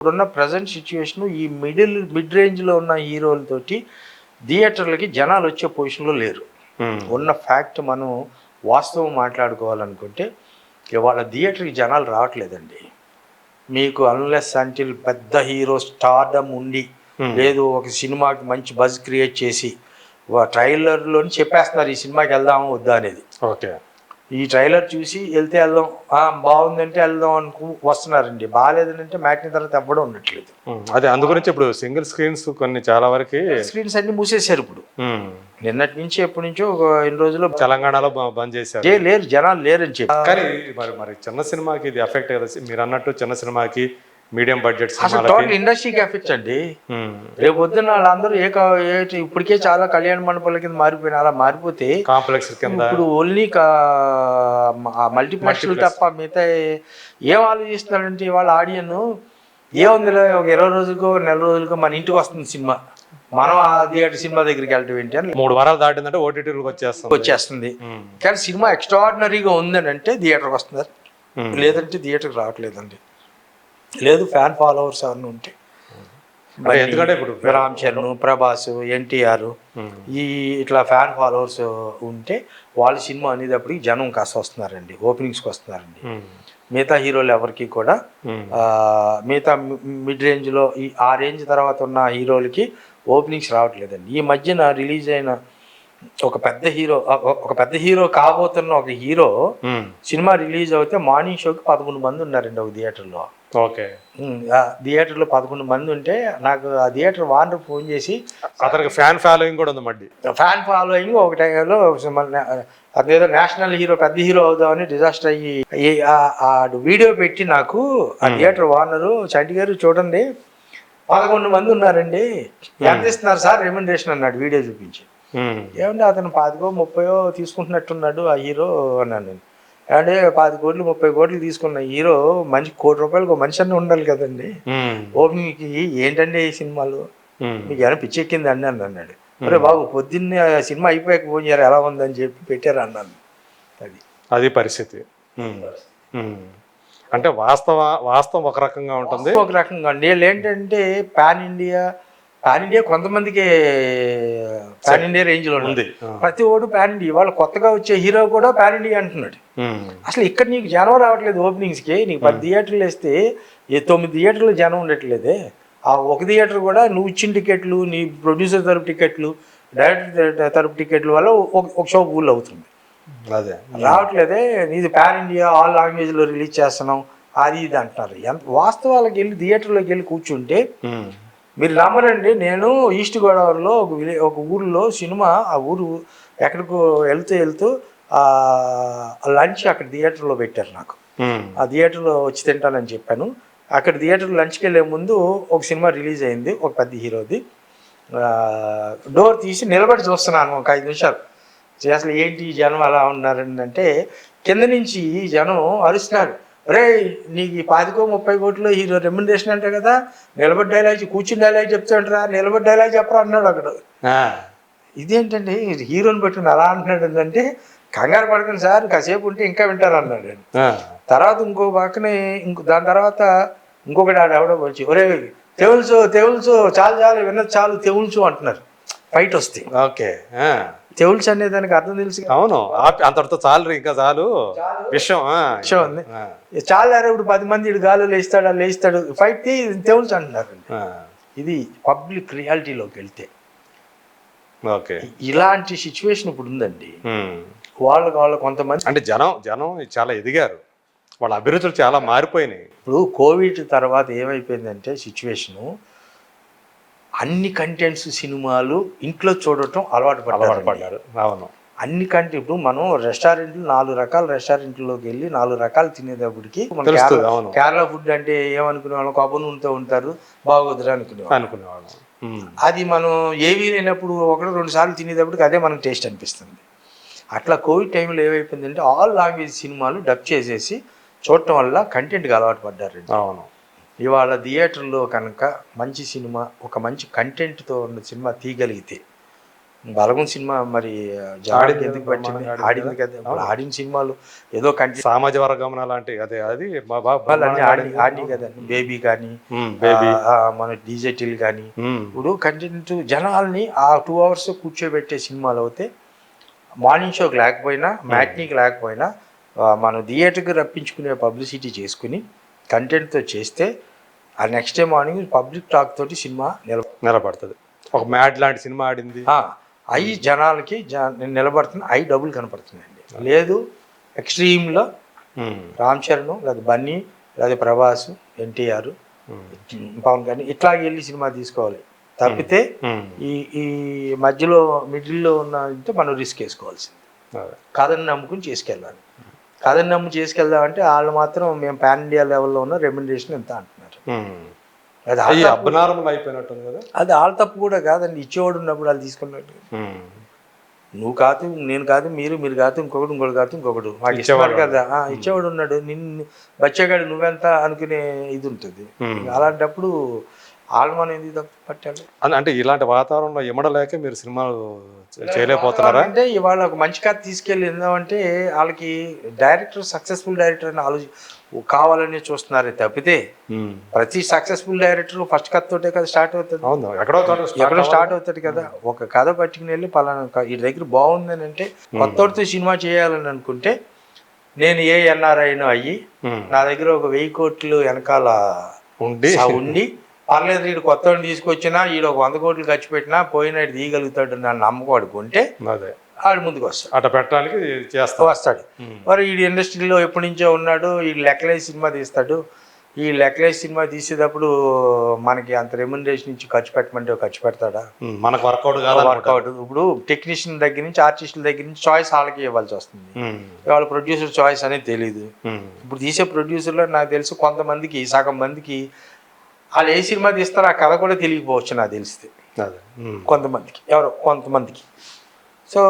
ఇప్పుడున్న present situation ఈ middle mid రేంజ్లో ఉన్న హీరోలతోటి థియేటర్లకి జనాలు వచ్చే పొజిషన్లో లేరు ఉమ్. ఉన్న ఫ్యాక్ట్ మనం వాస్తవం మాట్లాడుకోవాలనుకుంటే ఇవాళ థియేటర్కి జనాలు రావట్లేదండి మీకు అన్లెస్ అంటిల్ పెద్ద హీరో స్టార్డమ్ ఉండి Hmm. లేదు ఒక సినిమాకి మంచి బజ్ క్రియేట్ చేసి ట్రైలర్లోని చెప్పేస్తున్నారు ఈ సినిమాకి వెళ్దామా వద్దా అనేది ఓకే ఈ ట్రైలర్ చూసి వెళ్తే వెళ్దాం. బాగుందంటే వెళ్దాం అనుకు వస్తున్నారండి. బాగాలేదంటే మ్యాట్ని తర్వాత ఎవ్వడం ఉండట్లేదు. అదే అందు గురించి ఇప్పుడు సింగిల్ స్క్రీన్స్ కొన్ని చాలా వరకు స్క్రీన్స్ అన్ని మూసేశారు ఇప్పుడు. నిన్నటి నుంచి ఎప్పటి నుంచో ఒక ఎన్ని రోజులు తెలంగాణలో బంద్ చేశారు. లేరు జనాలు లేరని చెప్పి. కానీ మరి మరి చిన్న సినిమాకి ఇది ఎఫెక్ట్ కదా. మీరు అన్నట్టు చిన్న సినిమాకి మీడియం బడ్జెట్ అసలు టోటల్ ఇండస్ట్రీకి ఎఫెక్ట్ అండి. ఉమ్. రేపు పొద్దున్న వాళ్ళందరూ ఏ ఇప్పటికే చాలా కళ్యాణ మండపాల కింద మారిపోయిన అలా మారిపోతే కాంప్లెక్స్ కింద. ఇప్పుడు ఓన్లీ మల్టీప్లెక్స్ తప్ప మిగతా ఏం ఆలోచిస్తున్నారంటే వాళ్ళ ఆడియన్ ఏముందిలే ఒక ఇరవై రోజులకో నెల రోజులకో మన ఇంటికి వస్తుంది సినిమా. మనం ఆ థియేటర్ సినిమా దగ్గరికి వెళ్ళటం ఏంటి అని మూడు వారాలు దాటిందంటే ఓటీటీలకు వచ్చేస్తుంది. వచ్చేస్తుంది. ఉమ్. కానీ సినిమా ఎక్స్ట్రాడినరీగా ఉందని అంటే థియేటర్కి వస్తున్నారు. ఉమ్. లేదంటే థియేటర్కి రావట్లేదండి. లేదు ఫ్యాన్ ఫాలోవర్స్ అని ఉంటే ఎందుకంటే ఇప్పుడు రామ్ చరణ్ ప్రభాస్ ఎన్టీఆర్. ఈ ఇట్లా ఫ్యాన్ ఫాలోవర్స్ ఉంటే వాళ్ళ సినిమా అనేటప్పటికి జనం కాస్త వస్తున్నారండి ఓపెనింగ్స్కి వస్తున్నారండి. మిగతా హీరోలు ఎవరికి కూడా మిగతా మిడ్ రేంజ్లో ఈ ఆ రేంజ్ తర్వాత ఉన్న హీరోలకి ఓపెనింగ్స్ రావట్లేదండి ఈ మధ్యన రిలీజ్ అయిన ఒక పెద్ద హీరో ఒక పెద్ద హీరో కాబోతున్న ఒక హీరో. సినిమా రిలీజ్ అవుతే మార్నింగ్ షోకి పదకొండు మంది ఉన్నారండి ఒక థియేటర్లో. ఓకే. థియేటర్లో పదకొండు మంది ఉంటే నాకు ఆ థియేటర్ వానర్ ఫోన్ చేసి అతనికి ఫ్యాన్ ఫాలోయింగ్ కూడా ఉంది మడ్డి ఫ్యాన్ ఫాలోయింగ్ ఒక టైంలో అదేదో నేషనల్ హీరో పెద్ద హీరో అవుదామని డిజాస్టర్ అయ్యి వీడియో పెట్టి నాకు ఆ థియేటర్ ఓనరు చంటి గారు చూడండి పదకొండు మంది ఉన్నారండి. ఎంత ఇస్తున్నారు సార్? రెమ్యునరేషన్ అన్నాడు వీడియో చూపించి. ఏమంటే అతను పాతికో ముప్పయో తీసుకుంటున్నట్టున్నాడు ఆ హీరో అన్నాను నేను. అంటే పాతి కోట్లు ముప్పై కోట్లు తీసుకున్న హీరో మంచి కోటి రూపాయలకు మనిషి అన్న ఉండాలి కదండి. ఓపెనింగ్కి ఏంటండి ఈ సినిమాలు. మీకు ఏమైనా పిచ్చెక్కింది అండి అని అన్నాడు. అరే బాబు పొద్దున్నే ఆ సినిమా అయిపోయాక ఫోన్ చేయరు ఎలా ఉందని చెప్పి పెట్టారు అన్నాను. అది. అది పరిస్థితి. అంటే వాస్తవ వాస్తవం ఒక రకంగా ఉంటుంది. ఒక రకంగా. వీళ్ళు ఏంటంటే పాన్ ఇండియా పాన్ ఇండియా కొంతమందికి పాన్ ఇండియా రేంజ్లో ఉంది. ఉంది. ప్రతి ఓడు పాన్ ఇండియా వాళ్ళు కొత్తగా వచ్చే హీరో కూడా పాన్ ఇండియా అంటున్నాడు. అసలు ఇక్కడ నీకు జనం రావట్లేదు ఓపెనింగ్స్కి నీకు పది థియేటర్లు వేస్తే ఏ తొమ్మిది థియేటర్లు జనం ఉండట్లేదే. ఆ ఒక థియేటర్ కూడా నువ్వు ఇచ్చిన టికెట్లు నీ ప్రొడ్యూసర్ తరపు టికెట్లు డైరెక్టర్ తరపు టికెట్ల వల్ల ఒక- షో ఫుల్ అవుతుంది. అదే. రావట్లేదే. నీది పాన్ ఇండియా ఆల్ లాంగ్వేజ్లో రిలీజ్ చేస్తున్నాం. అది ఇది అంటున్నారు. ఎంత వాస్తవాలకు వెళ్ళి థియేటర్లోకి వెళ్ళి కూర్చుంటే. మీరు నమ్మరండి నేను ఈస్ట్ గోదావరిలో ఒక విలే ఒక ఊరిలో సినిమా ఆ ఊరు ఎక్కడికో వెళ్తూ వెళ్తూ ఆ లంచ్ అక్కడ థియేటర్లో పెట్టారు నాకు. ఆ థియేటర్లో వచ్చి తింటానని చెప్పాను. అక్కడ థియేటర్ లంచ్కి వెళ్ళే ముందు ఒక సినిమా రిలీజ్ అయింది ఒక పెద్ద హీరోది. డోర్ తీసి నిలబడి చూస్తున్నాను ఒక ఐదు నిమిషాలు. అసలు ఏంటి జనం అలా ఉన్నారని అంటే కింద నుంచి ఈ జనం అరుస్తున్నారు. రే నీకు ఈ పాతికో ముప్పై కోట్లు హీరో రెమ్యునరేషన్ అంటే కదా నిలబడి డైలాగ్ కూర్చుని డైలాగ్ చెప్తాంటారా నిలబడి డైలాగ్ చెప్పరా అన్నాడు అక్కడ. ఇదేంటండి హీరోని పెట్టుకుని అలా అంటున్నాడు అంటే కంగారు పడకండి సార్ కాసేపు ఉంటే ఇంకా వింటారు అన్నాడు. తర్వాత ఇంకో పక్కనే ఇంకో దాని తర్వాత ఇంకొకటి ఆడ ఎవడో వచ్చి ఒరే తెవుల్చు తెవుల్చు చాలు చాలు విన్నది చాలు తెవుల్చు అంటున్నారు. ఫైట్ వస్తాయి ఓకే ఆ. తెవుల్చు అనే దానికి అర్థం తెలుసు. అవును అంతటితో చాలు ఇంకా చాలు విషయం. విషయం ఉంది. చాలు అరే ఇప్పుడు పది మంది ఇడు గాలు లేస్తాడు లేస్తాడు ఫైట్ తెవుల్చు అంటున్నారు. ఇది పబ్లిక్ రియాలిటీలోకి వెళ్తే ఓకే ఇలాంటి సిచ్యువేషన్ ఇప్పుడు ఉందండి. వాళ్ళకి వాళ్ళ కొంతమంది అంటే జనం జనం చాలా ఎదిగారు వాళ్ళ అభిరుచులు చాలా మారిపోయినాయి ఇప్పుడు కోవిడ్ తర్వాత ఏమైపోయిందంటే సిచ్యువేషను అన్ని కంటెంట్స్ సినిమాలు ఇంట్లో చూడటం అలవాటు అలవాటు పడ్డారు. అవును. అన్ని కంటే ఇప్పుడు మనం రెస్టారెంట్లు నాలుగు రకాల రెస్టారెంట్లోకి వెళ్ళి నాలుగు రకాలు తినేటప్పటికి కేరళ- ఫుడ్ అంటే ఏమనుకునే వాళ్ళం? కొబ్బరి నూనెతో ఉంటారు బాగోదురా అనుకునేవాళ్ళం. అనుకునేవాళ్ళం. అది మనం ఏవీ లేనప్పుడు ఒకటి రెండు సార్లు తినేటప్పటికి అదే మనకు టేస్ట్ అనిపిస్తుంది. అట్లా కోవిడ్ టైంలో ఏమైపోయిందంటే ఆల్ లాంగ్వేజ్ సినిమాలు డబ్ చేసేసి చూడటం వల్ల కంటెంట్కి అలవాటు పడ్డారు అవును. ఇవాళ థియేటర్లో కనుక మంచి సినిమా ఒక మంచి కంటెంట్తో ఉన్న సినిమా తీయగలిగితే బలగం సినిమా మరి ఆడింది ఎందుకు పట్టింది? ఆడింది కదా. ఆడిన సినిమాలు ఏదో కంటి సామాజిక వర్గం లాంటి అదే అది మా బాబు అన్ని ఆడి ఆడి కదా. బేబీ కానీ బేబీ. మన డీజెటిల్ కానీ ఇప్పుడు కంటెంట్ జనాల్ని ఆ టూ అవర్స్ కూర్చోబెట్టే సినిమాలు అయితే మార్నింగ్ షోకి లేకపోయినా మ్యాట్నీకి లేకపోయినా మనం థియేటర్కి రప్పించుకునే పబ్లిసిటీ చేసుకుని కంటెంట్తో చేస్తే ఆ next day morning public talk తోటి సినిమా నిల నిలబడుతుంది. ఒక మ్యాడ్ లాంటి సినిమా ఆడింది. అవి జనాలకి జ- నిలబడుతుంది అవి డబ్బులు కనపడుతున్నాయండి లేదు ఎక్స్ట్రీమ్లో రామ్ చరణ్ లేదా బన్నీ లేదా ప్రభాస్ ఎన్టీఆర్ పవన్ కళ్యాణ్ ఇట్లాగే వెళ్ళి సినిమా తీసుకోవాలి. తప్పితే ఈ ఈ మధ్యలో మిడిల్లో ఉన్న అంటే మనం రిస్క్ వేసుకోవాల్సింది. కథని నమ్ముకుని చేసుకెళ్ళాలి. కథని నమ్ము చేసుకెళ్దామంటే వాళ్ళు మాత్రం మేము పాన్ ఇండియా లెవెల్లో ఉన్న రెమ్యునరేషన్ ఎంత అంటున్నారు. ఉమ్. అది వాళ్ళ అబ్నార్మల్ అయిపోయినట్టుంది కదా. అది వాళ్ళ తప్పు కూడా కాదండి. ఇచ్చేవాడు ఉన్నప్పుడు వాళ్ళు తీసుకున్నట్టు. నువ్వు కాదు నేను కాదు మీరు మీరు కాదు ఇంకొకటి ఇంకొకటి కాదు ఇంకొకటి మాకు ఇచ్చేవాడు కదా. ఇచ్చేవాడు ఉన్నాడు. నిన్ను బచ్చగాడు నువ్వెంత అనుకునే ఇది ఉంటుంది. అలాంటప్పుడు వాళ్ళు మనం ఎందుకు తప్పు పట్టాలి? అంటే ఇలాంటి వాతావరణంలో ఇమ్మడలేక మీరు సినిమాలు చేయలేకపోతున్నారా? అంటే ఇవాళ ఒక మంచి కథ తీసుకెళ్ళి ఏందంటే వాళ్ళకి డైరెక్టర్ సక్సెస్ఫుల్ డైరెక్టర్ అని ఆలోచి కావాలని చూస్తున్నారే తప్పితే. ప్రతి సక్సెస్ఫుల్ డైరెక్టర్ ఫస్ట్ కథ తోటే కదా స్టార్ట్ అవుతుంది. ఎక్కడో స్టార్ట్ అవుతుంది కదా. ఒక కథ పట్టుకుని వెళ్ళి పలానా ఈ దగ్గర బాగుందని అంటే కొత్తతో సినిమా చేయాలని అనుకుంటే నేను ఏ ఎన్ఆర్ఐనో అయ్యి. నా దగ్గర ఒక వెయ్యి కోట్లు వెనకాల ఉండి ఉండి పర్లేదు వీడు కొత్త తీసుకొచ్చినా వీడు ఒక వంద కోట్లు ఖర్చు పెట్టినా పోయినాడు తీయగలుగుతాడు నా నమ్మకం అదే. ఆడు ముందుకు వస్తాడు. అట్ట పెట్టడానికి చేస్తాం వస్తాడు. మరి ఈ ఇండస్ట్రీలో ఎప్పటి నుంచో ఉన్నాడు ఈ లెక్కలేసి సినిమా తీస్తాడు. ఈ లెక్కలేసి సినిమా తీసేటప్పుడు మనకి అంత రెమ్యునరేషన్ ఇచ్చి ఖర్చు పెట్టమంటే ఖర్చు పెడతాడా? మనకు వర్కౌట్ కాదు వర్కౌట్ ఇప్పుడు టెక్నీషియన్ దగ్గర నుంచి ఆర్టిస్టుల దగ్గర నుంచి చాయిస్ వాళ్ళకి ఇవ్వాల్సి వస్తుంది. వాళ్ళ ప్రొడ్యూసర్ చాయిస్ అనేది తెలియదు ఇప్పుడు తీసే ప్రొడ్యూసర్లో నాకు తెలుసు కొంతమందికి సగం మందికి వాళ్ళు ఏ సినిమా తీస్తారో ఆ కథ కూడా తెలియకపోవచ్చు నాకు తెలిస్తే. కొంతమందికి. ఎవరో కొంతమందికి. సో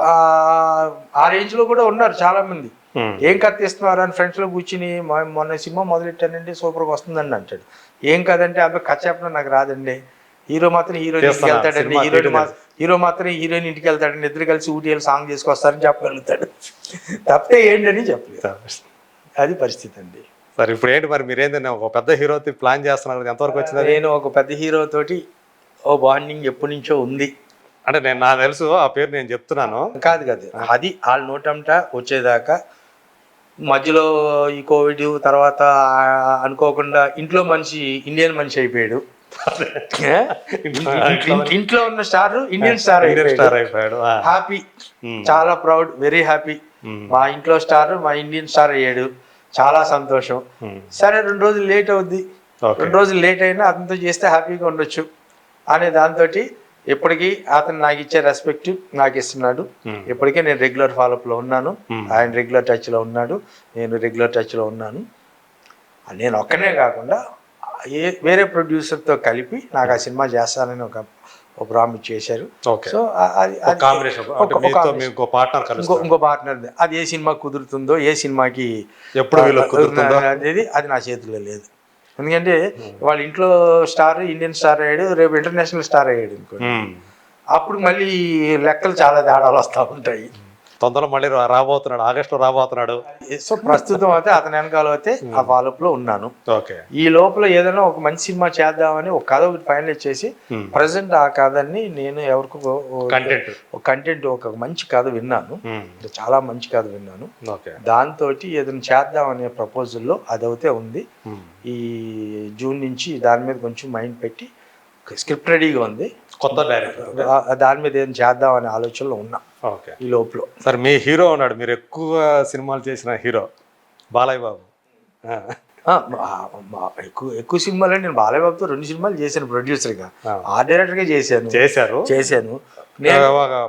ఆ- రేంజ్లో కూడా ఉన్నారు చాలామంది. ఏం కథ తీస్తున్నారు అని ఫ్రెండ్స్లో కూర్చుని "మొ- మొన్న సినిమా మొదలెట్టానండి సూపర్గా వస్తుందండి అంటాడు ఏం కదంటే అబ్బాయి కథ చెప్పడం నాకు రాదండి. హీరో మాత్రం హీరోయిన్ ఇంటికి వెళ్తాడండి. హీరోయిన్ హీరో మాత్రం హీరోయిన్ ఇంటికి వెళ్తాడండి. ఇద్దరు కలిసి ఊటీ వెళ్ళి సాంగ్ చేసుకొస్తారని చెప్పగలుగుతాడు. తప్పితే ఏంటని చెప్పలేదు. అది పరిస్థితి అండి. సరే ఇప్పుడు ఏంటి మరి మీరేంటంటే ఒక పెద్ద హీరో ప్లాన్ చేస్తున్నారు ఎంతవరకు వచ్చింది నేను ఒక పెద్ద హీరో తోటి ఓ బాండింగ్ ఎప్పటి నుంచో ఉంది. అంటే నేను నాకు తెలుసు ఆ పేరు నేను చెప్తున్నాను. కాదు కాదు. అది వాళ్ళ నోటంట వచ్చేదాకా మధ్యలో ఈ కోవిడ్ తర్వాత అనుకోకుండా ఇంట్లో మనిషి ఇండియన్ మనిషి అయిపోయాడు? ఇంట్లో- ఉన్న స్టార్ ఇండియన్ స్టార్ స్టార్ అయిపోయాడు. హ్యాపీ చాలా ప్రౌడ్ వెరీ హ్యాపీ మా ఇంట్లో స్టార్ మా ఇండియన్ స్టార్ అయ్యాడు. చాలా సంతోషం. సరే రెండు రోజులు లేట్ అవుద్ది. రెండు రోజులు లేట్ అయినా అతనితో చేస్తే హ్యాపీగా ఉండొచ్చు అనే దాంతో ఇప్పటికీ అతను నాకు ఇచ్చే రెస్పెక్ట్ నాకు ఇస్తున్నాడు. ఇప్పటికే నేను రెగ్యులర్ ఫాలోఅప్లో ఉన్నాను. ఉమ్, ఆయన రెగ్యులర్ టచ్లో ఉన్నాడు. నేను రెగ్యులర్ టచ్లో ఉన్నాను. నేను ఒక్కనే కాకుండా ఏ వేరే ప్రొడ్యూసర్తో కలిపి నాకు ఆ సినిమా చేస్తానని ఒక ఒక ప్రామిస్ చేశారు. సో అది ఇంకో పార్ట్నర్ అది ఏ సినిమా కుదురుతుందో ఏ సినిమాకి ఎప్పుడు అనేది అది నా చేతిలో లేదు. ఎందుకంటే వాళ్ళ ఇంట్లో స్టార్ ఇండియన్ స్టార్ అయ్యాడు రేపు ఇంటర్నేషనల్ స్టార్ అయ్యాడు అనుకోండి. ఉమ్, అప్పుడు మళ్ళీ లెక్కలు చాలా తేడాలు వస్తూ ఉంటాయి. తొందరలో మళ్ళీ రాబోతున్నాడు ఆగస్టులో రాబోతున్నాడు. సో ప్రస్తుతం అయితే అతని వెనకాల అయితే ఆ ఫాలోఅప్లో ఉన్నాను. ఓకే. ఈ లోపల ఏదైనా ఒక మంచి సినిమా చేద్దామని ఒక కథ ఒకటి ఫైనలైజ్ చేసి ప్రజెంట్ ఆ కథని నేను ఎవరికో కంటెంట్ ఒక కంటెంట్ ఒక మంచి కథ విన్నాను. ఉమ్, చాలా మంచి కథ విన్నాను. దాంతో ఏదైనా చేద్దామనే ప్రపోజల్లో అదైతే ఉంది. ఈ జూన్ నుంచి దాని మీద కొంచెం మైండ్ పెట్టి స్క్రిప్ట్ రెడీగా ఉంది. కొత్త డైరెక్టర్ దాని మీద ఏం చేద్దామనే ఆలోచనలో ఉన్నా. ఓకే. ఈ లోపల. సరే మీ హీరో ఉన్నాడు. మీరు ఎక్కువ సినిమాలు చేసిన హీరో బాలయ్య బాబు ఎక్కువ ఎక్కువ సినిమాలు నేను బాలయ్య బాబుతో రెండు సినిమాలు చేశాను ప్రొడ్యూసర్గా. ఆ. డైరెక్టర్గా చేశాను. చేశారు? చేశాను. నేను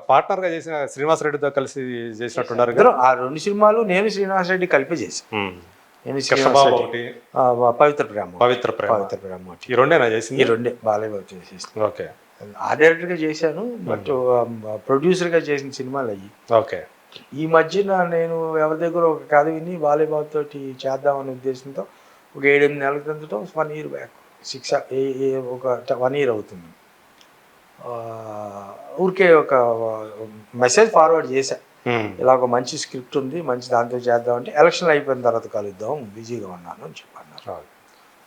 పార్ట్నర్గా చేసిన శ్రీనివాస్ రెడ్డితో కలిసి చేసినట్టున్నారు ఆ రెండు సినిమాలు నేను శ్రీనివాస్ రెడ్డి కలిపి చేశాను. నేను శ్రీనివాస్ పవిత్ర ప్రేమ పవిత్ర ప్రేమ పవిత్ర ప్రేమ. ఈ రెండేనా ఈ చేసింది రెండే బాలయ్య బాబు చేసేసాను ఓకే. ఆ డైరెక్టర్గా చేశాను బట్ ప్రొడ్యూసర్గా చేసిన సినిమాలు అయ్యి. ఓకే. ఈ మధ్యన నేను ఎవరి దగ్గర ఒక కథ విని బాబు తోటి చేద్దామనే ఉద్దేశంతో ఒక ఏడెనిమిది నెలల క్రితం వన్ ఇయర్ బ్యాక్ సిక్స్ ఒక వన్ ఇయర్ అవుతుంది. ఊరికే ఒక మెసేజ్ ఫార్వర్డ్ చేశా. ఉమ్. ఇలా ఒక మంచి స్క్రిప్ట్ ఉంది మంచి దాంతో చేద్దాం అంటే ఎలక్షన్ అయిపోయిన తర్వాత కలుద్దాం బిజీగా ఉన్నాను అని చెప్పన్నారు.